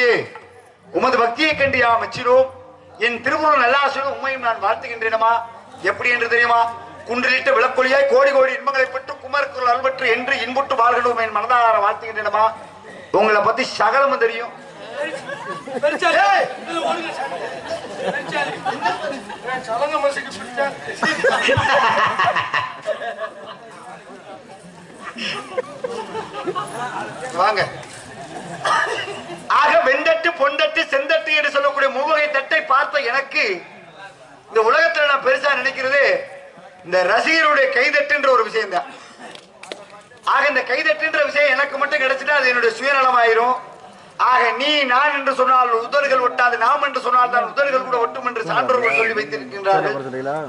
திருவடியே உமது பக்தியை கண்டு யாம் மெச்சினோம். என் திருவுருள் நல்லாசிரியர் உண்மையும் நான் வாழ்த்துகின்றேனமா எப்படி என்று தெரியுமா? குன்றிலிட்ட விளக்கொலியாய் கோடி கோடி இன்பங்களை பெற்று குமரக்குள் அல்பற்று என்று இன்புட்டு வாழ்கிறோம் என் மனதார வாழ்த்துகின்றேனமா உங்களை பத்தி சகலமும் தெரியும். வாங்க. ஆக வெண்டட்டு பொண்டட்டு செந்தட்டு என்று சொல்லக்கூடிய மூவகை தட்டை பார்த்த எனக்கு இந்த உலகத்துல நான் பெருசா நினைக்கிறது இந்த ரசிகருடைய கைதட்டுன்ற ஒரு விஷயம் தான் ஆக இந்த கைதட்டுன்ற விஷயம் எனக்கு மட்டும் கிடைச்சிட்டா அது என்னுடைய சுயநலமாயிரும். ஆக நீ நான் என்று சொன்னால் உதடுகள் ஒட்டாது நாம் என்று சொன்னால் தான் உதடுகள் கூட ஒட்டும் என்று சான்றோர்கள் சொல்லி வைத்திருக்கின்றார்கள்.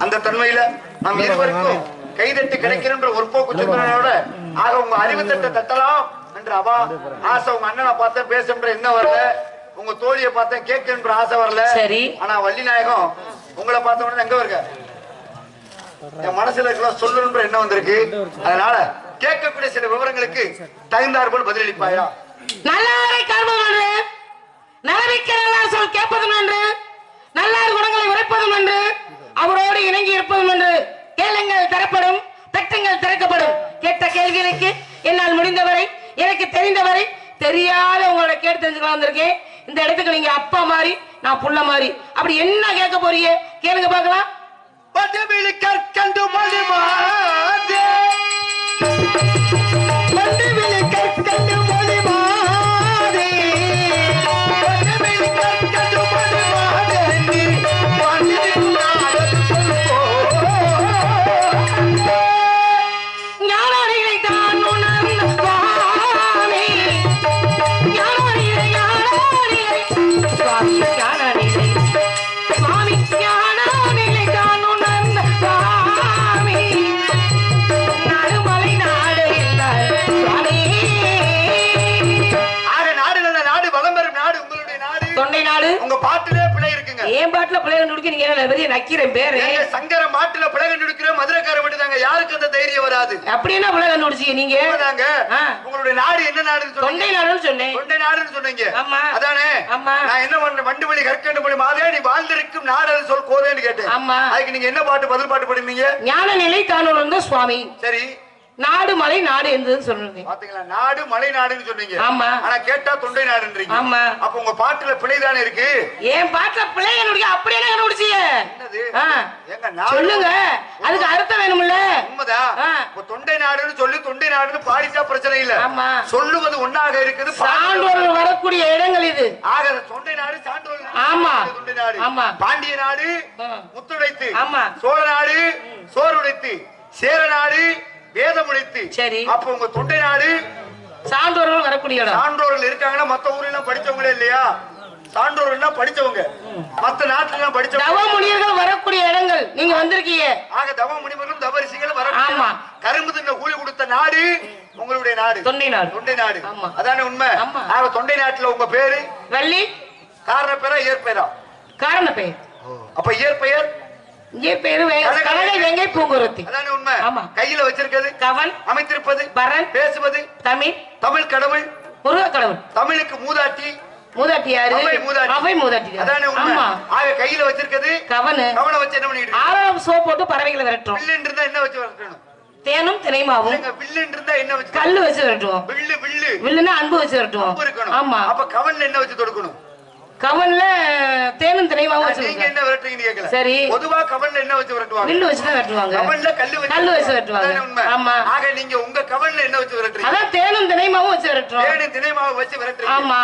அந்த தன்மையில நாம் இருவருக்கும் கைதட்டு கிடைக்கின்ற ஒரு போக்கு சிந்தனையோட ஆக உங்க அறிவு தட்டை தட்டலாம். என்று அவா ஆசை உங்க அண்ணனை பார்த்தேன் பேசுன்ற என்ன வரல. உங்க தோழியை பார்த்தேன் கேட்கின்ற ஆசை வரல. சரி. ஆனா வள்ளி நாயகம் உங்களை பார்த்த உடனே எங்க என் மனசுல இருக்கலாம் எண்ணம் வந்திருக்கு. அதனால கேட்கக்கூடிய சில விவரங்களுக்கு தகுந்தார் போல் பதிலளிப்பாயா? நல்லாரை காண்பதும் என்று நலமிக்க நல்லார் சொல் கேட்பதும் என்று நல்லார் குணங்களை உரைப்பதும் என்று அவரோடு இணங்கி இருப்பதும் என்று கேளுங்கள் தரப்படும் பெற்றுங்கள் திறக்கப்படும். கேட்ட கேள்விகளுக்கு என்னால் முடிந்தவரை எனக்கு தெரிந்தவரை தெரியாத உங்களோட கேட்டு தெரிஞ்சுக்கலாம் வந்திருக்கேன். இந்த இடத்துக்கு நீங்க அப்பா மாதிரி நான் புள்ள மாதிரி அப்படி என்ன கேட்க போறீங்க? கேளுங்க பார்க்கலாம். பதவியில் கற்கண்டு மொழிமாதே பட்டவிழி ஏன் பாட்டுல பிள்ளைங்க நுடுக்க நீங்க என்ன பெரிய நக்கிறேன் பேரு? சங்கர மாட்டுல பிழை கண்டுபிடிக்கிற மதுரைக்கார மட்டும்தாங்க. யாருக்கு அந்த தைரியம் வராது. அப்படி என்ன பிள்ளை கண்டுபிடிச்சீங்க நீங்க. உங்களுடைய நாடு என்ன நாடுன்னு தொண்டை நாடுன்னு சொன்னேன். தொண்டை நாடுன்னு சொன்னீங்க. ஆமா. அதானே? ஆமா. நான் என்ன பண்றேன் வண்டு வழி கற்கண்டு மொழி மாதே நீ வாழ்ந்திருக்கும் நாடு அது சொல் கோதேன்னு கேட்டேன். ஆமா. அதுக்கு நீங்க என்ன பாட்டு பதில் பாட்டு பாடுனீங்க ஞான நிலை தான் உணர்ந்த சுவாமி. சரி. நாடு மலை நாடு என்றுன்னு சொல்றேன் பாத்தீங்களா நாடு மலை நாடுன்னு சொன்னீங்க ஆமா. ஆனா கேட்டா தொண்டை நாடுன்றீங்க ஆமா. அப்ப உங்க பாட்டுல பிழை தானே இருக்கு என் பாட்டுல பிள்ளைங்க நுடிக்க அப்படி என்ன கண்டுபிடிச்சீங்க என்னது ஆ. எங்க நாடு சொல்லுங்க அதுக்கு அர்த்தம் வேணும்ல உண்மைதான். இப்ப தொண்டை நாடுன்னு சொல்லி தொண்டை நாடுன்னு பாடிட்டா பிரச்சனை இல்ல ஆமா. சொல்லுவது ஒன்னாக இருக்குது சான்றோர்கள் வரக்கூடிய இடங்கள் இது ஆக தொண்டை நாடு சான்றோர் நாடு, ஆமா. தொண்டை நாடு ஆமா. பாண்டிய நாடு. முத்துடைத்து ஆமா. சோழ நாடு சோறு உடைத்து சேர நாடு வேதம் சரி. அப்ப உங்க தொண்டை நாடு? சான்றோர்கள் வரக்கூடிய சான்றோர்கள் இருக்காங்கன்னா மத்த ஊர்ல எல்லாம் படிச்சவங்களே இல்லையா? சான்றோர்கள்னா படிச்சவங்க. மத்த நாட்டுல எல்லாம் படிச்சவங்க. தவ வரக்கூடிய இடங்கள் நீங்க வந்திருக்கீங்க. ஆக தவ முனிவர்களும் தவரிசிகளும் வர ஆமா. கரும்பு தின்ன கூலி கொடுத்த நாடு உங்களுடைய நாடு. தொண்டை நாடு. தொண்டை நாடு. ஆமா. அதானே உண்மை. ஆக தொண்டை நாட்டுல உங்க பேரு? வள்ளி. காரண பேரா இயற்பெயரா? காரண பெயர் அப்ப இயற்பெயர்? இங்கே பேரு வே- கனகை- கனகை வெங்கை பூங்குருத்தி. அதானே உண்மை? ஆமா. கையில வச்சிருக்கிறது கவன் அமைத்திருப்பது பரன் பேசுவது தமிழ் தமிழ் கடவுள் முருக கடவுள். தமிழுக்கு மூதாட்டி மூதாட்டி யாரு? அவை மூதாட்டி. அதானே உண்மை? ஆமா. ஆக கையில வச்சிருக்கிறது கவனு. கவனை வச்சு என்ன பண்ணிட்டு? ஆறாம் சோப் போட்டு பறவைகளை விரட்டுறோம். வில்லுன்னு இருந்தா என்ன வச்சு வரட்டணும் தேனும் தினைமாவும். வில்லுன்னு இருந்தா என்ன வச்சு கல்லு வச்சு விரட்டுவோம். வில்லு வில்லு. வில்லுன்னா அன்பு வச்சு விரட்டுவோம். ஆமா. அப்ப கவன்ல என்ன வச்சு தொடுக்கணும்? கவன்ல தேனும் தினைமாவும் வச்சு. என்ன விரட்டுறீங்கன்னு கேட்கல சரி. பொதுவா கவன்ல என்ன வச்சு விரட்டுவாங்க? வில்லு வச்சு தான் விரட்டுவாங்க. கவன்ல கல்லு வச்சு கல்லு வச்சு உண்மை. ஆமா. ஆக நீங்க உங்க கவன்ல என்ன வச்சு விரட்டுறீங்க? அதான் தேனும் தினைமாவும் வச்சு விரட்டுறோம். தேனி தினைமாவை வச்சு விரட்டுறீங்க. ஆமா?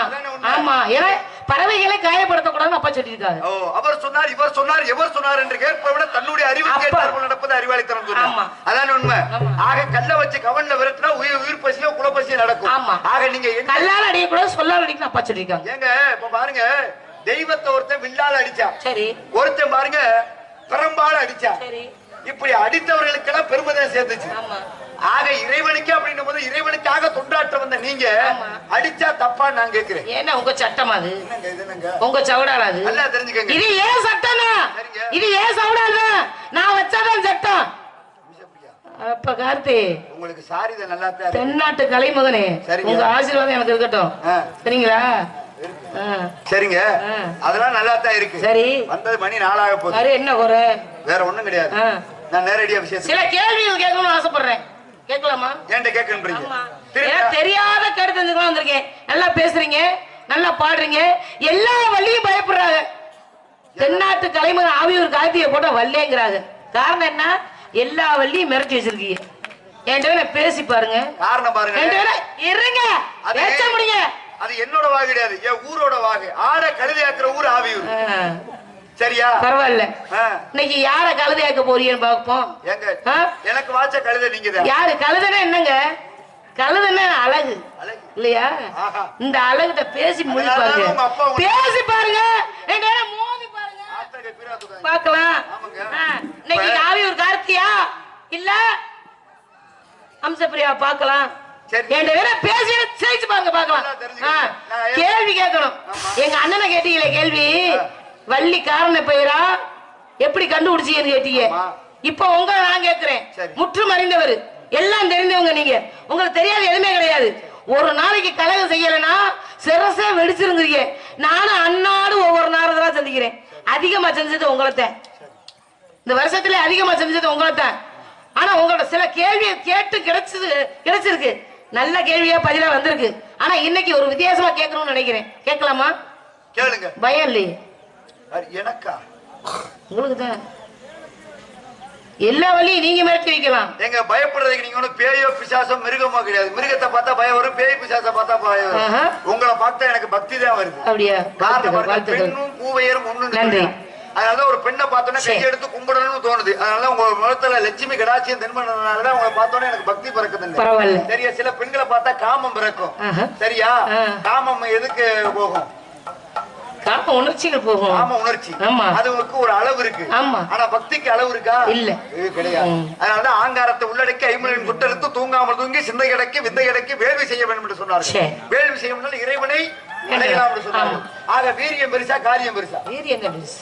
ஆமா. ஏன்னா பறவைகளை காயப்படுத்தக்கூடாதுன்னு அப்பா சொல்லியிருக்காரு. ஓ அவர் சொன்னார் இவர் சொன்னார் எவர் சொன்னார் என்று கேட்பதை விட தன்னுடைய அறிவு அப்பா. கேட்டார் நடப்பது அறிவாளித்தனம் சொன்னார். அதானே உண்மை. ஆக கல்ல வச்சு கவன்ல விரட்டினா உயிர் உயிர் பசியோ குலப்பசியோ நடக்கும். ஆமா. ஆக நீங்க கல்லால் அடிக்கக்கூடாது சொல்லால் அடிக்கணும் அப்பா சொல்லியிருக்காங்க. ஏங்க இப்ப பாருங்க தெய்வத்தை ஒருத்தன் வில்லால அடிச்சான். சரி. ஒருத்தன் பாருங்க பெரும்பால அடிச்சான். சரி. இப்படி அடித்தவர்களுக்கெல்லாம் பெருமைதான் சேர்ந்துச்சு. ஆமா. ஆக இறைவனுக்கு அப்படின்னும் போது இறைவனுக்காக தொண்டாற்ற வந்த நீங்க. அடிச்சா தப்பா நான் கேக்குறேன். ஏன்னா உங்க சட்டம் அது. உங்க சவுடால் அது. நல்லா தெரிஞ்சுக்கங்க. இது ஏன் சட்டம். இது ஏன் சவுடால் நான் வச்சாதான் சட்டம். அப்ப கார்த்தி உங்களுக்கு சாரி நல்லா. தென்னாட்டு கலைமகனே. உங்க ஆசீர்வாதம் எனக்கு இருக்கட்டும். சரிங்களா? சரிங்க. அதெல்லாம் நல்லா தான் இருக்கு. சரி. வந்தது மணி நாளாக போகுது. என்ன குறை? வேற ஒண்ணும் கிடையாது. நான் நேரடியா விஷயத்துக்கு சில கேள்விகள் கேட்கணும்னு ஆசைப்படுறேன். கேட்கலாமா? ஏன்ட்ட கேட்கன்றீங்க தெரியாத கருத்து தெரிஞ்சுக்கலாம் வந்திருக்கேன். நல்லா பேசுறீங்க நல்லா பாடுறீங்க. எல்லா வள்ளியும் பயப்படுறாங்க. தென்னாட்டு கலைமகன் ஆவியூர் கார்த்தியை போட்டா வல்லேங்கிறாங்க காரணம் என்ன? எல்லா வள்ளியும் மிரட்டி வச்சிருக்கீங்க. என்கிட்ட பேசி பாருங்க. காரணம் பாருங்க. இருங்க. அது- பேச முடியுங்க அது என்னோட வாகு கிடையாது. என் ஊரோட வாகு. ஆட கழுதையாக்குற ஊர் ஆவியூர். சரியா? பரவாயில்ல. இன்னைக்கு யார கழுதையாக்க போறீங்கன்னு பார்ப்போம். ஏங்க ஆ? எனக்கு வாச்ச கழுதை நீங்க யாரு? கழுதைன்னா என்னங்க? கழுதைன்னா அழகு. இல்லையா. இந்த அழகிட்ட பேசி அப்பா உங்க- பேசி பாருங்க. மோதி பாருங்க. ஆ, இன்னைக்கு இப்ப- ஆவி ஒரு கார்த்தியா? இல்ல? அம்சப்பிரியா பார்க்கலாம். சரி. ரெண்டு பேரும் பேசி ஜெயிச்சு பாருங்க ஏன்- கேள்வி கேட்கணும். எங்க அண்ணனை கேட்டீங்களே கேள்வி. வள்ளி காரண பெயரா? எப்படி கண்டுபிடிச்சீங்கன்னு கேட்டீங்க. இப்போ உங்களை நான் கேட்கிறேன். சரி. முற்றும் அறிந்தவர் எல்லாம் தெரிந்தவங்க நீங்க. உங்களுக்கு தெரியாது எதுவுமே கிடையாது. ஒரு நாளைக்கு கலகம் செய்யலைன்னா சிரசே வெடிச்சிருந்தீங்க நானும் அன்னாடு ஒவ்வொரு நேரத்துல சந்திக்கிறேன் அதிகமா செஞ்சது உங்களைத்தான். இந்த வருஷத்துல அதிகமா செஞ்சது உங்களைத்தான். ஆனா உங்களோட சில கேள்வியை கேட்டு கிடைச்சது கிடைச்சிருக்கு. நல்ல கேள்வியா பதிலா வந்திருக்கு. ஆனா இன்னைக்கு ஒரு வித்தியாசமா கேட்கணும்னு நினைக்கிறேன். கேட்கலாமா? கேளுங்க. பயம் இல்லையே. எனக்கா? உங்களுக்கு தான் எல்லா வழியும் நீங்க மிரட்டி வைக்கலாம். எங்க பயப்படுறதுக்கு நீங்க ஒண்ணு பேயோ பிசாசோ மிருகமோ கிடையாது. மிருகத்தை பார்த்தா பயம் வரும் பேய் பிசாசை பார்த்தா பயம் வரும். உங்களை பார்த்தா எனக்கு பக்தி தான் வருது. அப்படியா? பெண்ணும் பூவையரும் ஒண்ணு நன்றி. அதனால ஒரு பெண்ணை பார்த்தோன்னே. கை எடுத்து கும்பிடணும்னு தோணுது. அதனால உங்க முகத்துல லட்சுமி கடாட்சியம் தென்படுறதுனால உங்களை பார்த்தோன்னே எனக்கு பக்தி பிறக்குதுங்க பரவாயில்ல. சரியா சில பெண்களை பார்த்தா காமம் பிறக்கும். சரியா. காமம் எதுக்கு போகும்? காம உணர்ச்சிகள் போகும் காம உணர்ச்சி ஆமா. அதுக்கு ஒரு அளவு இருக்கு ஆமா. ஆனா பக்திக்கு அளவு இருக்கா இல்ல. கிடையாது. அதனாலதான் ஆங்காரத்தை உள்ளடக்கி ஐம்பலின் குட்டெடுத்து தூங்காமல் தூங்கி சிந்தை கிடக்கி விந்தை கிடக்கி வேள்வி செய்ய வேண்டும் என்று சொன்னார்கள் சரி. வேள்வி செய்யணும்னால இறைவனை அடையலாம் என்று சொன்னார்கள் ஆமா. ஆக வீரியம் பெருசா காரியம் பெருசா வீரியம் பெருசு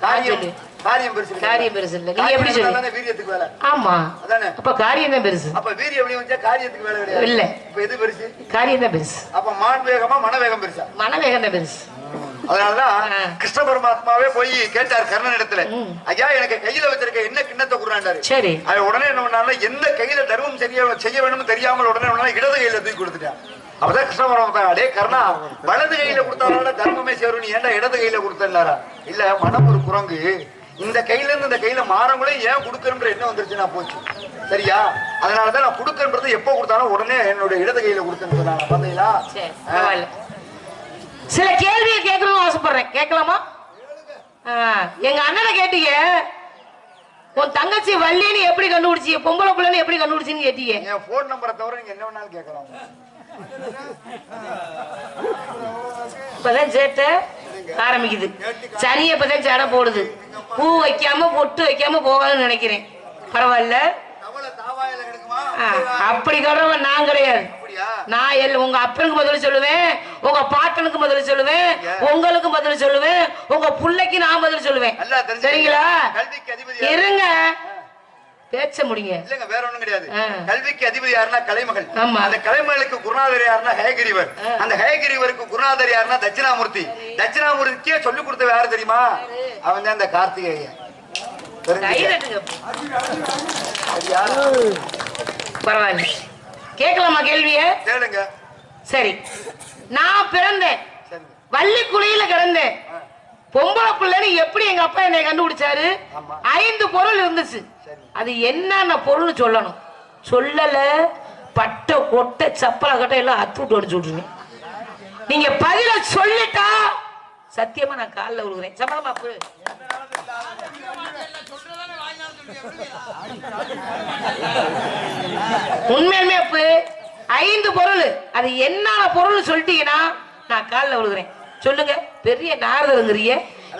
காரியம். காரியம் பெருசு? காரியம் பெருசு இல்ல. நீ எப்படி சொல்லு? வீரியத்துக்கு வேலை? ஆமா. அதானே? அப்ப காரியம் தான் பெருசு. அப்ப வீரியம் எப்படி வச்சா காரியத்துக்கு வேலை கிடையாது. இல்ல. இப்ப எது பெருசு? காரியம் தான் பெருசு. அப்ப மான் வேகமா மனவேகம் பெருசா? மனவேகம் தான் பெருசு. அதனாலதான். கிருஷ்ண பரமாத்மாவே போய் கேட்டார் கர்ணன் இடத்துல. ஐயா எனக்கு கையில வச்சிருக்க என்ன கிண்ணத்தை குடுறாண்டாரு சரி. அவன் உடனே என்ன பண்ணாருன்னா எந்த கையில தர்மம் செய்ய செய்ய வேணும்னு தெரியாமல் உடனே என்ன இடது கையில தூக்கி கொடுத்துட்டான் அப்பதான் கிருஷ்ண பரமாத்மா அடே கர்ணா வலது கையில கொடுத்தாலும் தர்மமே சேரும். நீ ஏன்டா இடது கையில கொடுத்தா இல்ல மனம் ஒரு குரங்கு இந்த கையில இருந்து இந்த கையில மாறங்களே ஏன் கொடுக்கணுன்ற என்ன வந்துருச்சு நான் போச்சு. சரியா? அதனாலதான் நான் கொடுக்கன்றது எப்போ கொடுத்தாலும் உடனே என்னோட இடது கையில கொடுத்தேன்னு சொன்னாங்க. பாத்தீங்களா சில கேள்வியை கேட்கணும்னு ஆசைப்படுறேன். கேட்கலாமா? எங்க அண்ணனை கேட்டீங்க. உன் தங்கச்சி வள்ளின்னு எப்படி கண்டுபிடிச்சீங்க பொம்பளை பிள்ளைன்னு எப்படி கண்டுபிடிச்சின்னு கேட்டீங்க. என் போன் நம்பரை தவிர நீங்க என்ன வேணாலும் கேட்கலாம். இப்பதான் சேட்டை ஆரம்பிக்குது. சனி இப்பதான் ஜடை போடுது. பூ வைக்காம பொட்டு வைக்காம போகாதுன்னு நினைக்கிறேன். பரவாயில்ல. அப்படி கடவுள் நான் கிடையாது. நான் எல்ல உங்க அப்பனுக்கு பதில் சொல்லுவேன் உங்க பாட்டனுக்கு பதில் சொல்லுவேன் உங்களுக்கு பதில் சொல்லுவேன் உங்க புள்ளைக்கு நான் பதில் சொல்லுவேன். சரிங்களா? இருங்க. பேச்ச முடிங்க. இல்லங்க வேற ஒண்ணும் கிடையாது. கல்விக்கு அதிபதி யாருன்னா கலைமகள். அந்த கலைமகளுக்கு குருநாதர் யாருன்னா ஹயகிரிவர் அந்த ஹயகிரிவருக்கு குருநாதர் யாருன்னா தட்சிணாமூர்த்தி. தட்சிணாமூர்த்திக்கே சொல்லி கொடுத்தவ யாரு தெரியுமா? அவன் தான் அந்த கார்த்திகேயன்? பரவாயில்ல. கேட்கலாமா கேள்விய? கேளுங்க. சரி. நான் பிறந்தேன். வள்ளி குழியில கிடந்தேன். பொம்பளை பிள்ளைன்னு எப்படி எங்க அப்பா என்னை கண்டுபிடிச்சாரு. ஐந்து பொருள் இருந்துச்சு. அது என்னென்ன பொருள்னு சொல்லணும். சொல்லல பட்டை கொட்டை சப்பலை கட்டை எல்லாம் அத்து விட்டு அடிச்சு விட்டுருங்க. நீங்க பதில சொல்லிட்டா சத்தியமா நான் காலில் விழுகிறேன் சம்மதமா அப்பு உண்மையுமே அப்பு ஐந்து பொருள். அது என்னென்ன பொருள் சொல்லிட்டீங்கன்னா நான் காலில் விழுகிறேன் சொல்லுங்க பெரிய நாரதருங்கிறிய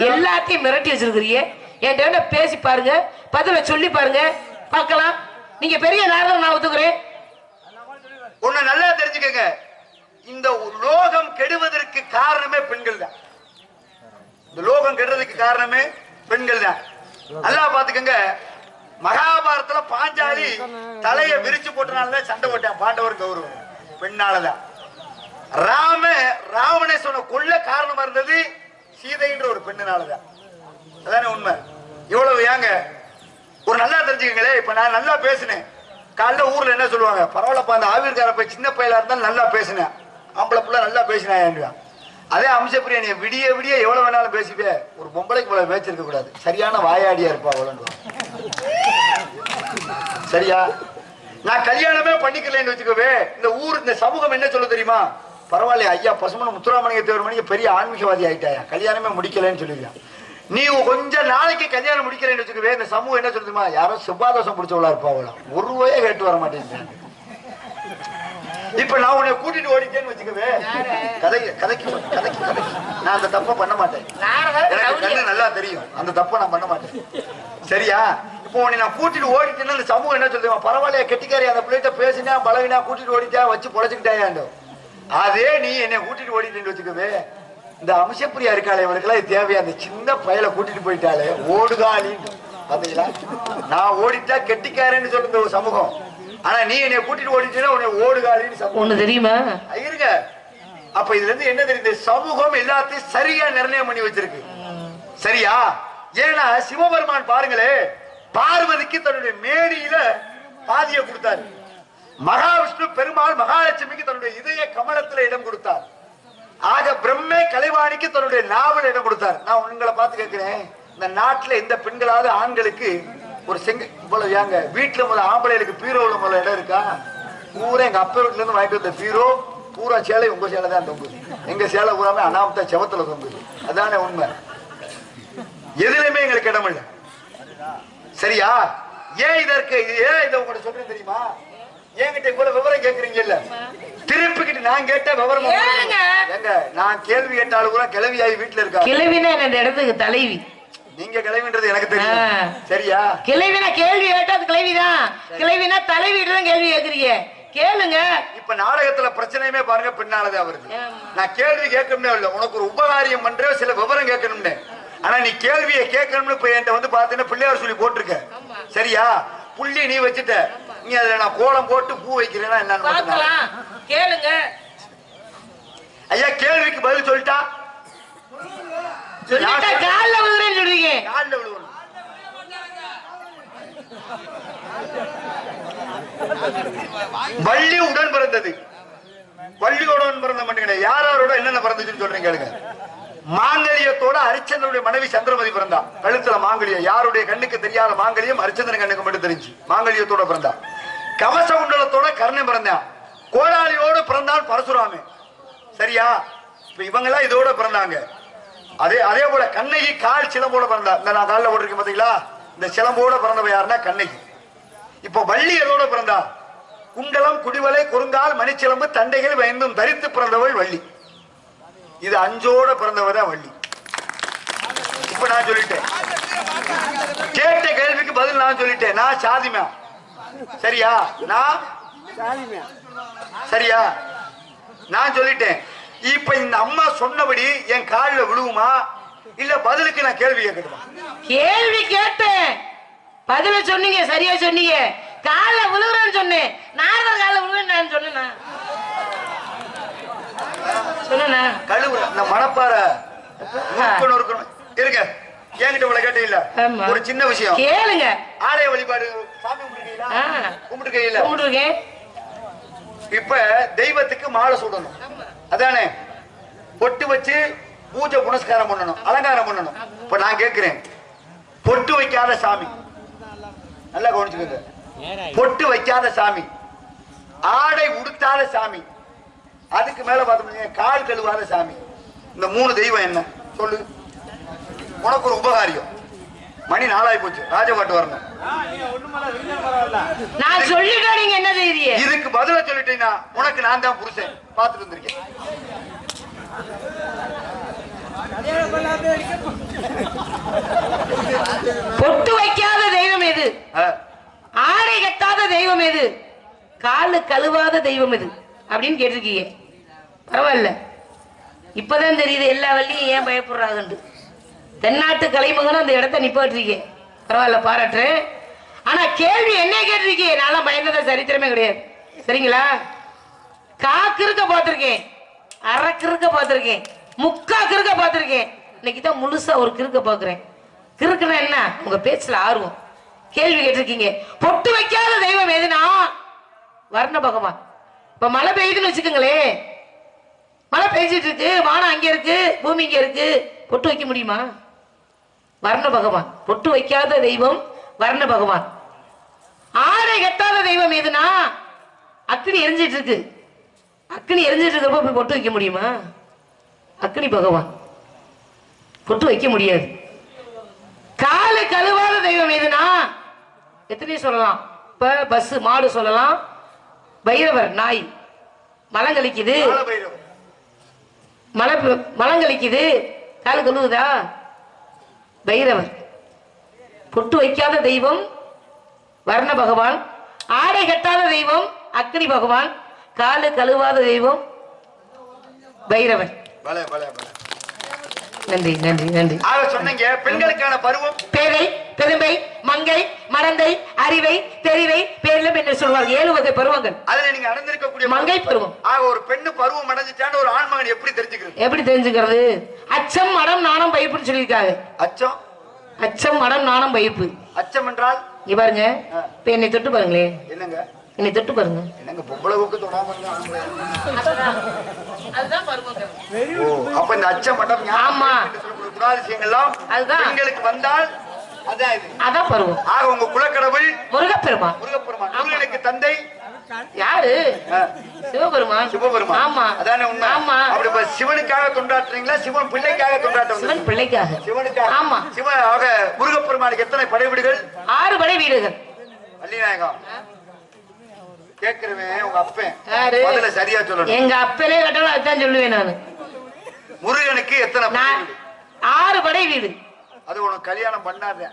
எல்லாத்தையும் மிரட்டி வச்சிருக்கிறீங்க. என்கிட்ட பேசி பாருங்க பதில சொல்லி பாருங்க. பார்க்கலாம். நீங்க பெரிய நாரதர் நான் ஒத்துக்கிறேன். ஒண்ணு நல்லா தெரிஞ்சுக்கங்க. இந்த லோகம் கெடுவதற்கு காரணமே பெண்கள் தான். இந்த லோகம் கெடுறதுக்கு காரணமே பெண்கள் தான். நல்லா பாத்துக்கங்க மகாபாரத்துல பாஞ்சாலி தலைய விரிச்சு போட்டனாலதான் சண்டை போட்டான். பாண்டவர் கௌரவம். பெண்ணாலதான் ராம ராவணேஸ்வரனை கொள்ள காரணமா இருந்தது சீதைன்ற ஒரு பெண்ணினாலதான் அதானே உண்மை? இவ்வளவு ஏங்க? ஒரு நல்லா தெரிஞ்சுக்கங்களே இப்ப நான் நல்லா பேசினேன். காலைல ஊர்ல என்ன சொல்லுவாங்க? பரவாயில்லப்பா அந்த ஆவிர்கார போய் சின்ன பையலா இருந்தாலும் நல்லா பேசினேன். ஆம்பளை புள்ள நல்லா பேசினேன் அதே அம்சப்பிரியா நீ விடிய விடிய எவ்வளவு வேணாலும் பேசிப்பே. ஒரு பொம்பளைக்கு இவ்வளவு பேச்சிருக்க கூடாது. சரியான வாயாடியா இருப்பா அவ்வளவு. சரியா? நான் கல்யாணமே பண்ணிக்கலன்னு வச்சுக்கவே. இந்த ஊர் இந்த சமூகம் என்ன சொல்ல தெரியுமா? பரவாயில்ல ஐயா பசுமன முத்துராமலிங்க தேவர் மணிக்கு பெரிய ஆன்மீகவாதி ஆயிட்டாயா? கல்யாணமே முடிக்கலன்னு சொல்லிருக்கான் நீ கொஞ்ச நாளைக்கு கல்யாணம் முடிக்கலன்னு வச்சுக்கவே இந்த சமூகம் என்ன சொல்லுதுமா? யாரோ செவ்வாதோஷம் பிடிச்சவளா இருப்பா அவளா ஒரு ரூபாயே கேட்டு வர மாட்டேங்குது. இப்ப நான் உன்னை கூட்டிட்டு ஓடிட்டேன்னு வச்சுக்கவே கதை கதைக்கு கதைக்கு கதைக்கு. நான் அந்த தப்பை பண்ண மாட்டேன். எனக்கு கண்ணு நல்லா தெரியும். அந்த தப்பை நான் பண்ண மாட்டேன். சரியா? இப்போ உன்னை நான் கூட்டிட்டு ஓடிட்டேன்னா அந்த சமூகம் என்ன சொல்லுவான் பரவாயில்லையா கெட்டிக்காரி அந்த பிள்ளைகிட்ட பேசினா பழகினா கூட்டிட்டு ஓடிட்டா வச்சு பொழைச்சுக்கிட்டாயாண்டோ அதே நீ என்னை கூட்டிட்டு ஓடிட்டேன்னு வச்சுக்கவே இந்த அம்சப்பிரியா இருக்காளே இவனுக்கெல்லாம் தேவையா? அந்த சின்ன பயலை கூட்டிட்டு போயிட்டாலே ஓடுகாலின்னு பாத்தீங்களா நான் ஓடிட்டா கெட்டிக்காரன்னு சொல்லுங்க ஒரு சமூகம். ஆனா நீ என்னை கூட்டிட்டு ஓடிட்டேன்னா உன்னை ஓடுகாலின்னு சமூகம். ஒண்ணு தெரியுமா? இருங்க. அப்ப இதுல இருந்து என்ன தெரியுது? சமூகம் எல்லாத்தையும் சரியா நிர்ணயம் பண்ணி வச்சிருக்கு. சரியா? ஏன்னா சிவபெருமான் பாருங்களே பார்வதிக்கு தன்னுடைய மேடியில பாதியை கொடுத்தாரு. மகாவிஷ்ணு பெருமாள் மகாலட்சுமிக்கு தன்னுடைய இதய கமலத்துல இடம் கொடுத்தார். ஆக பிரம்மே கலைவாணிக்கு தன்னுடைய நாவல் இடம் கொடுத்தார். நான் உங்களை பார்த்து கேட்கிறேன் இந்த நாட்டுல எந்த பெண்களாவது ஆண்களுக்கு ஒரு செங்க இவ்வளவு ஏங்க வீட்டுல முதல்ல ஆம்பளைகளுக்கு பீரோல முதல்ல இடம் இருக்கா? பூரா எங்க அப்பா வீட்டுல இருந்து வாங்கிட்டு வந்த பீரோ பூரா சேலை உங்க சேலை தான் தொங்குது. எங்க சேலை பூராமே அனாமத்தா செவத்துல தொங்குது. அதானே உண்மை. எதுலையுமே எங்களுக்கு இடம் இல்லை. சரியா? ஏன் இதற்கு ஏன் இதை உங்கள்கிட்ட சொல்றேன் தெரியுமா? என்கிட்ட இவ்வளவு விவரம் கேக்குறீங்கல்ல? திருப்பிக்கிட்டு நான் கேட்ட விவரம் ஏங்க? எங்க நான் கேள்வி கேட்டாலும் கூட கிளவியாகி வீட்டுல இருக்கா? கிழவினா இந்த இடத்துக்கு தலைவி? நீங்க கிளவின்றது எனக்கு தெரியும். சரியா? கிழவினா கேள்வி கேட்டா அது கிழவிதான் கிழவினா தலைவிட்டு கேள்வி கேக்குறீங்க. கேளுங்க. இப்ப நாடகத்துல பிரச்சனையுமே பாருங்க பின்னாலதான் வருது. ஆமா. நான் கேள்வி கேட்கணும்னே இல்ல. உனக்கு ஒரு உபகாரியம் பண்ற சில விவரம் கேட்கணும்னு. ஆனா நீ கேள்வியை கேட்கணும்னு இப்ப என்கிட்ட வந்து பாத்தீங்கன்னா பிள்ளையார் சொல்லி போட்டிருக்க. சரியா? புள்ளி நீ வச்சுட்ட. நீ அதுல நான் கோலம் போட்டு பூ வைக்கிறேன்னா என்னன்னு கேளுங்க. ஐயா கேள்விக்கு பதில் சொல்லிட்டா? கால்ல விழுறேன்னு சொல்றீங்க. காலில் விழுவணும் வள்ளி உடன் பிறந்தது. வள்ளியோடன் பிறந்த மட்டும் யார் யாரோட என்னென்ன பிறந்துச்சுன்னு சொல்றீங்க கேளுங்க. மாங்கல்யத்தோட ஹரிச்சந்திரனுடைய மனைவி சந்திரமதி பிறந்தா. கழுத்துல மாங்கல்யம். யாருடைய கண்ணுக்கு தெரியாத மாங்கல்யம் ஹரிச்சந்திரன் கண்ணுக்கு மட்டும் தெரிஞ்சு. மாங்கல்யத்தோட பிறந்தா. கவச குண்டலத்தோட கர்ணன் பிறந்தான். கோடாலியோட பிறந்தான் பரசுராமன் சரியா? இப்ப இவங்க எல்லாம் இதோட பிறந்தாங்க. அதே அதே போல கண்ணகி கால் சிலம்போட பிறந்தா. இந்த நான் காலில் போட்டிருக்கேன் பாத்தீங்களா? இந்த சிலம்போட பிறந்தவ யாருன்னா கண்ணகி. இப்போ வள்ளி எதோட பிறந்தா. குண்டலம் குடிவலை குறுங்கால் மணிச்சிலம்பு தண்டைகள் வைந்தும் தரித்து பிறந்தவள் வள்ளி. இது அஞ்சோட பிறந்தவ தான் வள்ளி. இப்ப நான் சொல்லிட்டேன். கேட்ட கேள்விக்கு பதில் நான் சொல்லிட்டேன். நான் சாதிமா. சரியா? நான்? சரியா? நான் சொல்லிட்டேன். இப்ப இந்த அம்மா சொன்னபடி என் காலில் விழுவுமா? இல்ல பதிலுக்கு நான் கேள்வி கேட்கணுமா கேள்வி கேட்டேன். பதில சொன்னீங்க சரியா சொன்னீங்க. கால்ல விழுகுறேன்னு சொன்னேன். நாரதர் கால்ல விழுவேன்னு நான். சொன்னேனா சொன்னேனா கழுவுற இந்த மணப்பாறை. நுறுக்கணும் இருங்க. என்கிட்ட உங்களை கேட்டீங்கல்ல? ஆமா. ஒரு சின்ன விஷயம். கேளுங்க. ஆலய வழிபாடு சாமி கும்பிட்டுருக்கீங்களா. கும்பிட்டுருக்கீங்களா கும்பிட்டுருக்கேன். இப்ப தெய்வத்துக்கு மாலை சூடணும் அதானே? பொட்டு வச்சு பூஜை புனஸ்காரம் பண்ணணும். அலங்காரம் பண்ணணும். இப்ப நான் கேட்கிறேன். பொட்டு வைக்காத சாமி. நல்லா கவனிச்சுக்கோங்க. பொட்டு வைக்காத சாமி. ஆடை உடுத்தாத சாமி. அதுக்கு மேல பார்த்தோம்னா கால் கழுவாத சாமி. இந்த மூணு தெய்வம் என்ன? சொல்லு. உனக்கு ஒரு உபகாரியம். மணி நாளாய் போச்சு. ராஜபாட்டு வரணும். நான் சொல்லிட்டேன் நீங்க என்ன செய்றீங்க? இதுக்கு பதில சொல்லிட்டீங்கன்னா உனக்கு நான் தான் புருஷன். பார்த்துட்டு வந்திருக்கேன். பொட்டு வைக்காத தெய்வம் எது? ஆடை கட்டாத தெய்வம் எது? காலு கழுவாத தெய்வம் எது? அப்படின்னு கேட்டிருக்கீங்க. பரவாயில்ல. இப்பதான் தெரியுது எல்லா வள்ளியும் ஏன் பயப்படுறாங்கன்னு தென்னாட்டு கலைமகனும் அந்த இடத்த நிப்பாட்டுறீங்க பரவாயில்ல பாராட்டுறேன். ஆனா கேள்வி என்ன கேட்டிருக்கீங்க? நான்லாம் பயந்தத சரித்திரமே கிடையாது. சரிங்களா? காக்கிருக்க பார்த்துருக்கேன் பார்த்திருக்கேன். அரை கிறுக்க பார்த்துருக்கேன். முக்கா கிறுக்க பார்த்துருக்கேன். இன்னைக்கு தான் முழுசா ஒரு கிறுக்க பார்க்குறேன். கிறுக்குன்னா என்ன? உங்க பேச்சுல ஆர்வம். கேள்வி கேட்டிருக்கீங்க. பொட்டு வைக்காத தெய்வம் எதுனா? வர்ண பகவான். இப்ப மழை பெய்யுதுன்னு வச்சுக்கோங்களேன் மழை பெய்ஞ்சிட்டு இருக்கு. வானம் அங்க இருக்கு. பூமி இங்க இருக்கு. பொட்டு வைக்க முடியுமா? வர்ண பகவான். பொட்டு வைக்காத தெய்வம் வர்ண பகவான். ஆடை கட்டாத தெய்வம் எதுனா? அக்னி எரிஞ்சிட்டு இருக்கு அக்னி எரிஞ்சிட்டு இருக்கப்ப போய் பொட்டு வைக்க முடியுமா? அக்னி பகவான். பொட்டு வைக்க முடியாது. காலை கழுவாத தெய்வம் எதுனா? எத்தனையும் சொல்லலாம். இப்ப பஸ் மாடு சொல்லலாம். பைரவர் நாய். மலம் கழிக்குது. கால பைரவர் மலை மலம் கழிக்குது. கால் கழுவுதா? பைரவர். பொட்டு வைக்காத தெய்வம் வர்ண பகவான். ஆடை கட்டாத தெய்வம் அக்னி பகவான். காலு கழுவாத தெய்வம் பைரவன் பல பல பல. நன்றி நன்றி நன்றி. ஆக சொன்னீங்க பெண்களுக்கான பருவம். பேரை பெருமை மங்கை மடந்தை அறிவை தெரிவை பேரிலும் என்று சொல்வார்கள் ஏழு வகை பருவங்கள். அதுல நீங்க அடைந்திருக்கக்கூடிய மங்கை பருவம். ஆக ஒரு பெண்ணு பருவம் அடைஞ்சிட்டான்னு ஒரு ஆண் மகன் எப்படி தெரிஞ்சுக்கிறது? எப்படி தெரிஞ்சுக்கிறது? அச்சம் மடம் நாணம் பயிப்புன்னு சொல்லியிருக்காங்க. அச்சம்? அச்சம் மடம் நாணம் பயிப்பு அச்சம் என்றால்? இங்க பாருங்க. இப்ப என்னை தொட்டு பாருங்களேன். என்னங்க? என்னை தொட்டு பாருங்க. என்னங்க தொடாம? அதுதான் பருவங்கள் ஓ அப்ப இந்த அச்சம் மட்டம் ஆமா. குணாதிசயங்கள்லாம் அதுதான். பெண்களுக்கு வந்தால் அதான் பருவம். ஆக உங்க குலக்கடவுள் முருகப்பெருமான். முருகப்பெருமான் முருகனுக்கு தந்தை. யாரு? சிவபெருமான். சிவபெருமான். ஆமா. அதானே உண்மை. ஆமா. அப்படி சிவனுக்காக தொண்டாற்றுறீங்களா சிவன் பிள்ளைக்காக தொண்டாட்ட சிவன்? பிள்ளைக்காக. சிவனுக்காக. ஆமா. சிவன் ஆக முருகப்பெருமானுக்கு எத்தனை படைவீடுகள்? ஆறு படை வீடுகள் வள்ளிநாயகம். கேக்குறவன் உங்க அப்பன்? முதல்ல சரியா சொல்லணும். எங்க அப்பனே கட்டணும் அதுதான் சொல்லுவேன் நானு. முருகனுக்கு எத்தனை ஆறு படை வீடு. அது உனக்கு கல்யாணம் பண்ணாத.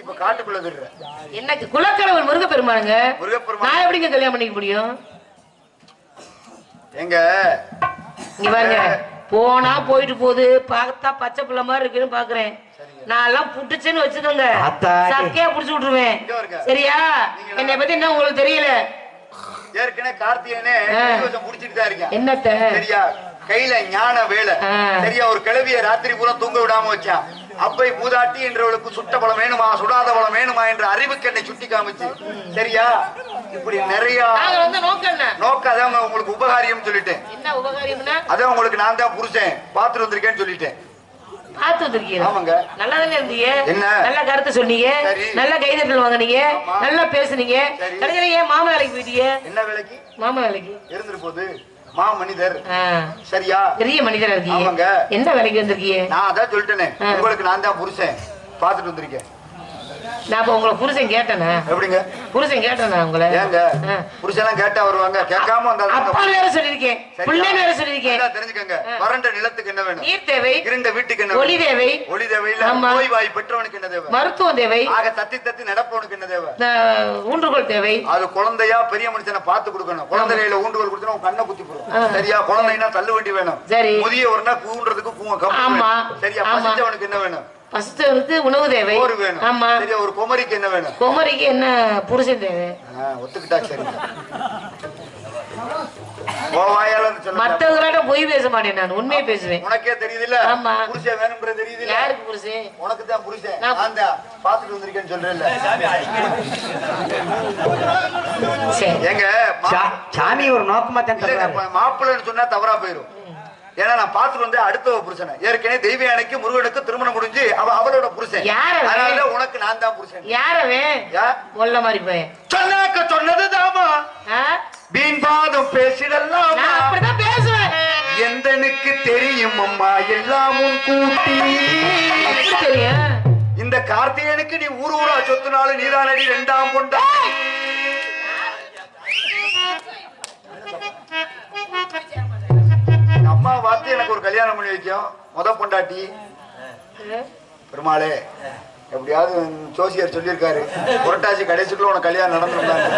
இப்ப காட்டுக்குள்ள விடுற. எனக்கு குலக்கடவுள் முருகப்பெருமானுங்க? முருகப்பெருமான். நான் எப்படிங்க கல்யாணம் பண்ணிக்க முடியும்? எங்க? இங்க பாருங்க. போனா போயிட்டு போகுது. பார்த்தா பச்சை பிள்ளை மாதிரி இருக்குன்னு பாக்குறேன். நான் எல்லாம் புட்டுச்சுன்னு வச்சுக்கோங்க. சக்கையா புடிச்சு விட்டுருவேன். சரியா? என்னை பத்தி என்ன உங்களுக்கு தெரியல. ஏற்கனவே கார்த்திகனே முடிச்சிட்டு தான் இருக்கேன். என்னத்த? சரியா? கையில ஞான வேலை. சரியா? ஒரு கிழவிய ராத்திரி பூரா தூங்க விடாம வச்சான். அப்பை பூதாட்டி என்றவளுக்கு சுட்ட பழம் வேணுமா சுடாத பழம் வேணுமா என்ற அறிவுக்கு என்னை சுட்டி காமிச்சு. சரியா? இப்படி நிறைய நோக்க அதான் உங்களுக்கு உபகாரியம் சொல்லிட்டேன். அதான் உங்களுக்கு நான் தான் புருஷன். பாத்துட்டு வந்திருக்கேன்னு சொல்லிட்டேன். பார்த்து வந்திருக்கீங்க. நல்லா தானே இருந்தீங்க. என்ன? நல்ல கருத்து சொன்னீங்க. நல்ல கைதட்டல் வாங்குனீங்க. நல்லா பேசுனீங்க. கடைசியில ஏன் மாமா வேலைக்கு போயிட்டீங்க? என்ன வேலைக்கு? மாமா வேலைக்கு. இருந்துட்டு போகுது. மா மனிதர். ஆ, சரியா? பெரிய மனிதரா இருக்கீங்க. என்ன வேலைக்கு வந்திருக்கீங்க? நான் அதான் சொல்லிட்டேனே. உங்களுக்கு நான் தான் புருஷன். பாத்துட்டு வந்திருக்கேன். நான் இப்ப உங்களை புருஷன் கேட்டேனா. எப்படிங்க? புருஷன் கேட்டேனா உங்களை. ஏங்க. புருஷன் கேட்டா வருவாங்க. கேட்காம வந்தாலும் அப்பா வேற சொல்லியிருக்கேன். சரியா? பிள்ளைன்னு வேற சொல்லியிருக்கேன். நல்லா தெரிஞ்சுக்கங்க. வறண்ட நிலத்துக்கு என்ன வேணும்? நீர் தேவை. இருண்ட வீட்டுக்கு என்ன ஒளி தேவை. ஒளி தேவை இல்ல. நோய் வாய் பெற்றவனுக்கு என்ன தேவை? மருத்துவம் தேவை. ஆக தத்தி தத்தி நடப்பவனுக்கு என்ன தேவை? ஊன்றுகோல் தேவை. அது குழந்தையா பெரிய மனுஷனை பார்த்து கொடுக்கணும். குழந்தை கையில ஊண்டுகோல் கொடுத்தா கண்ணை குத்தி. போடும். சரியா? குழந்தைன்னா தள்ளு வண்டி வேணும். சரி. முதியவர்னா கூன்றதுக்கு கூவ கம்பு ஆமா. வேணும். சரியா. பசிச்சவனுக்கு என்ன வேணும்? பசுத்தவனுக்கு உணவு தேவை. சோறு வேணும். ஆமா. ஒரு குமரிக்கு என்ன வேணும்? குமரிக்கு என்ன புருஷன் தேவை? ஒத்துக்கிட்டா சரி. உன் வாயால சொல்ல மத்தவங்களோட பொய் பேச மாட்டேன் நான் உண்மையை பேசுவேன். உனக்கே தெரியுதுல்ல? ஆமா. புருஷன் வேணும்ன்றது தெரியுதுல்ல? யாருக்கு புருஷன்? உனக்கு தான் புருஷன். நான் பாத்துட்டு வந்திருக்கேன்னு சொல்றேன்ல. சரி. எங்க சாமி ஒரு நோக்கமா தான் மாப்பிள்ளைன்னு சொன்னா தவறா போயிரும். ஏன்னா நான் பாத்துட்டு வந்து அடுத்த புருஷனை. ஏற்கனவே தெய்வயானைக்கு முருகனுக்கு திருமணம் முடிஞ்சு அவ அவளோட புருஷன்? அதனால உனக்கு நான் தான் புருஷன். யாரவன்? யா? ஒல்ல மாதிரி பையன் சொன்னாக்க சொன்னது தாமா? வீண் பாதம் பேசிடலாம்? அப்படிதான் பேசுவேன். எந்தனுக்கு தெரியும் அம்மா? எல்லாம் உன் கூட்டி. இந்த கார்த்திகனுக்கு நீ ஊர் ஊரா சொத்துனாலும் நீதானடி ரெண்டாம் பொண்டா அம்மா பார்த்து எனக்கு ஒரு கல்யாணம் பண்ணி வைக்கும். முத பொண்டாட்டி. பெருமாளே எப்படியாவது ஜோசியர் சொல்லியிருக்காரு. புரட்டாசி கடைசிக்குள்ள உனக்கு கல்யாணம் நடந்துருந்தாங்க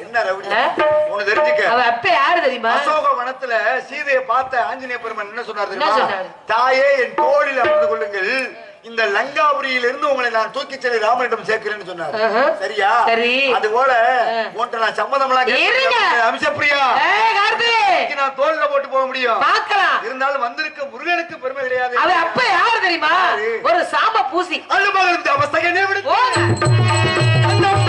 என்ன ரவுடி? ஆ? உனக்கு தெரிஞ்சுக்க. அவ அப்ப யாரு தெரியுமா? அசோக வனத்துல சீதையை பார்த்த ஆஞ்சநேய பெருமான் என்ன சொன்னார் தெரியுமா? தாயே என் தோளில் அமர்ந்து கொள்ளுங்கள். இந்த லங்காபுரியில இருந்து உங்களை நான் தூக்கி செல்ல ராமனிடம் சேர்க்கிறேன்னு சொன்னார். சரியா? சரி. அது போல. உன்ட்ட நான் சம்மதம் எல்லாம். அம்சப்பிரியா நான் தோல்ல போட்டு போக முடியும். பார்க்கலாம். இருந்தாலும் வந்திருக்க முருகனுக்கு பெருமை கிடையாது. அப்ப யாரு தெரியுமா? ஒரு சாம பூசி. அவஸ்தையை விடுத்து. போங்க.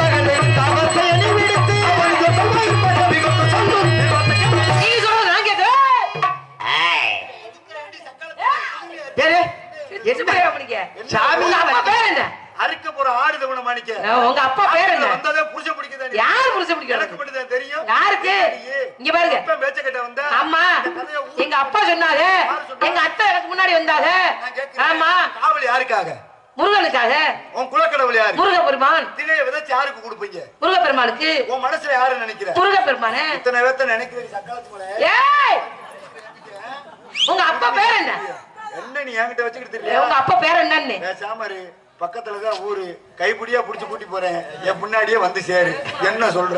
மாணிக்க உங்க அப்பா பேர் என்ன? வந்தாலே புருஷ பிடிக்குதா? யார் புருஷன் பிடிக்கிறது எனக்கு மட்டும்தான் தெரியும். யாருக்கு? இங்க பாருங்க. இப்ப பேச்ச கிட்ட வந்தா ஆமா. எங்க அப்பா சொன்னாங்க எங்க அத்தை எனக்கு முன்னாடி வந்தாங்க. ஆமா. காவல் யாருக்காக? முருகனுக்காக. உன் குலக்கடவுள் யாரு? முருக பெருமான் திணைய விதைச்சு யாருக்கு கொடுப்பீங்க? முருக பெருமானுக்கு உன் மனசுல யாரு நினைக்கிற? முருக பெருமானே இத்தனை பேத்த நினைக்கிறது சக்காலத்துக்குள்ள ஏய்! உங்க அப்பா பேர் என்ன? என்ன நீ என்கிட்ட வச்சுக்கிட்டு உங்க அப்பா பேர் என்னன்னு? பேசாம இரு பக்கத்துல தான் ஊரு. கைப்பிடியா புடிச்சு கூட்டி போறேன். என் முன்னாடியே வந்து சேரு. என்ன சொல்ற?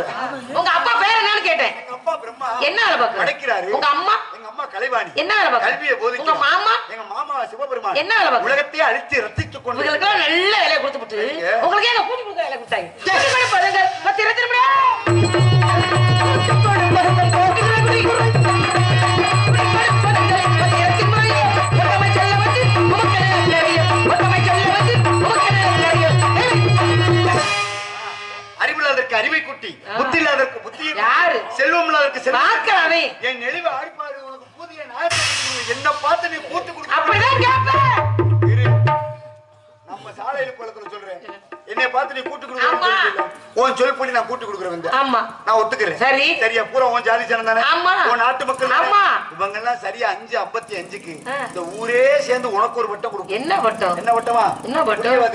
உங்க அப்பா பேர் என்னன்னு கேட்டேன். அப்பா பிரம்மா. என்ன வேலை? படைக்கிறாரு உங்க அம்மா? எங்க அம்மா கலைவாணி. என்ன வேலை பார்க்கறாரு? கல்வியை உங்க போதிக்கிறார் மாமா? எங்க மாமா சிவபெருமான். என்ன வேலை? உலகத்தையே அழித்து ரத்தித்துக் கொண்டு உங்களுக்கு நல்ல வேலையை கொடுத்து விட்டு. உங்களுக்கு ஏன் கூட்டி கொடுக்க வேலை கொடுத்தாங்க. பாருங்க பத்து இருபத்தி அறிவை குட்டி புத்தி புத்தியை குட்டி. யாரு? செல்வம் இல்லாதற்கு செல்வம். என் நெளிவு ஆடிப்பாடு உனக்கு புதிய கொடுக்கணும். என்ன பார்த்து நீ கூட்டு கொடுக்க அப்படிதான் கேட்பேன் இரு. நம்ம சாலையில பழத்துல சொல்றேன் என்னை பார்த்து நீ கூட்டு ஆமா. கொடுக்கணும் உன் சொல் பண்ணி நான் கூட்டு கொடுக்குறேன் வந்து ஆமா நான் ஒத்துக்கிறேன் சரி. சரியா பூரா உன் ஜாதி ஜனம் தானே ஆமா. உன் நாட்டு மக்கள்? ஆமா. இவங்க எல்லாம் சரியா அஞ்சு ஐம்பத்தி அஞ்சுக்கு. இந்த ஊரே சேர்ந்து உனக்கு ஒரு வட்டம் கொடுக்கும் என்ன பட்டம் என்ன வட்டமா என்ன வட்டம்?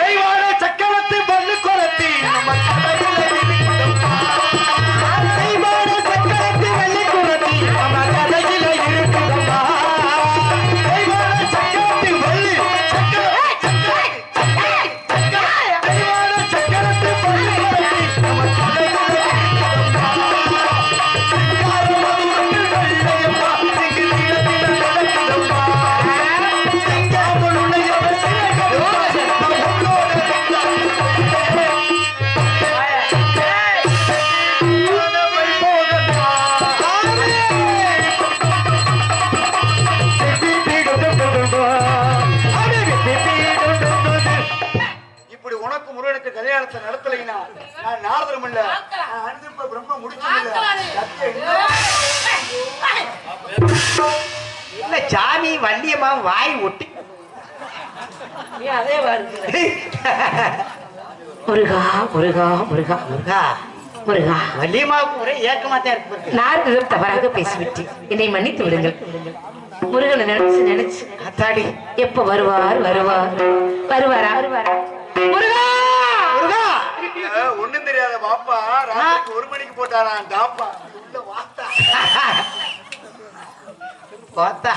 தெய்வான சக்கரத்து பல்லு கொலத்தி நம்ம கல்யாணத்தை நடத்தலைன்னா நான் நாரதரம் இல்ல. நான் அனுப்ப பிரம்ம முடிச்சது இல்ல சாமி வள்ளியம்மா வாய் ஒட்டி. அதே வருது முருகா முருகா முருகா. முருகா. முருகா. வள்ளியம்மாவுக்கு ஒரே ஏக்கமா தான் இருக்கு பாருங்க. நான் ஏதும் தவறாக பேசிவிட்டு என்னை மன்னித்து விடுங்கள். முருகனை நினைச்சு நினைச்சு அத்தாடி எப்ப வருவார் வருவார். வருவாரா? முருகா முருகா! பாப்பா ராத்திரிக்கு ஒரு மணிக்கு போட்டானா டாப்பா உள்ள வாத்தா வாத்தா